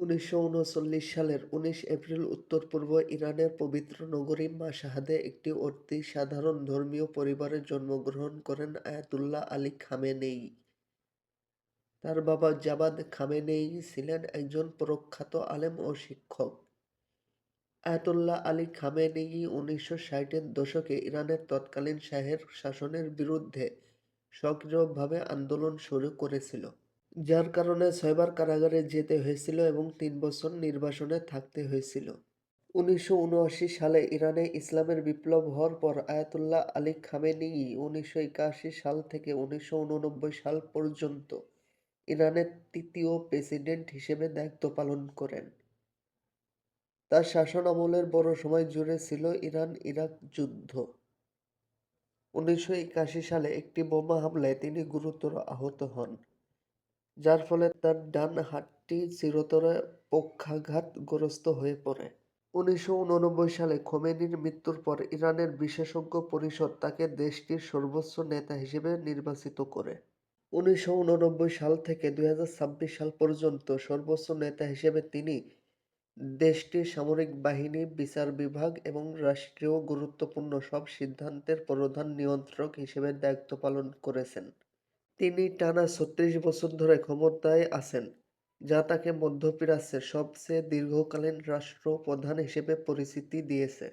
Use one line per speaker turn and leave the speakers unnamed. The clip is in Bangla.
উনিশশো ঊনচল্লিশ সালের উনিশ এপ্রিল উত্তর-পূর্ব ইরানের পবিত্র নগরী মাশহাদে একটি অতি সাধারণ ধর্মীয় পরিবারে জন্মগ্রহণ করেন আয়াতুল্লাহ আলী খামেনেই তার বাবা জাবাদ খামেনেই ছিলেন একজন প্রখ্যাত আলেম ও শিক্ষক। আয়াতুল্লাহ আলী খামেনেই উনিশশো ষাটের দশকে ইরানের তৎকালীন শাহের শাসনের বিরুদ্ধে সক্রিয়ভাবে আন্দোলন শুরু করেছিল, যার কারণে ছয়বার কারাগারে যেতে হয়েছিল এবং তিন বছর নির্বাসনে থাকতে হয়েছিল। উনিশশো ঊনআশি সালে ইরানে ইসলামের বিপ্লব হওয়ার পর আয়াতুল্লাহ আলী খামেনেয়ি উনিশশো সাল থেকে উনিশশো ঊননব্বই সাল পর্যন্ত ইরানের তৃতীয় প্রেসিডেন্ট হিসেবে দায়িত্ব পালন করেন। তার শাসন আমলের বড় সময় জুড়ে ছিল ইরান-ইরাক যুদ্ধ। উনিশশো একাশি সালে একটি বোমা হামলায় তিনি গুরুতর আহত হন, যার ফলে তার ডান হাতটি চিরতরে পক্ষাঘাতগ্রস্ত হয়ে পড়ে। উনিশশো ঊননব্বই সালে খোমেনির মৃত্যুর পর ইরানের বিশেষজ্ঞ পরিষদ তাকে দেশটির সর্বোচ্চ নেতা হিসেবে নির্বাচিত করে। উনিশশো ঊননব্বই সাল থেকে দুই সাল পর্যন্ত সর্বোচ্চ নেতা হিসেবে তিনি দেশটির সামরিক বাহিনী, বিচার বিভাগ এবং রাষ্ট্রীয় গুরুত্বপূর্ণ সব সিদ্ধান্তের প্রধান নিয়ন্ত্রক হিসেবে দায়িত্ব পালন করেছেন। তিনি টানা ছত্রিশ বছর ধরে ক্ষমতায় আছেন, যা তাকে মধ্যপ্রাচ্যের সবচেয়ে দীর্ঘকালীন রাষ্ট্রপ্রধান হিসেবে পরিচিতি দিয়েছে।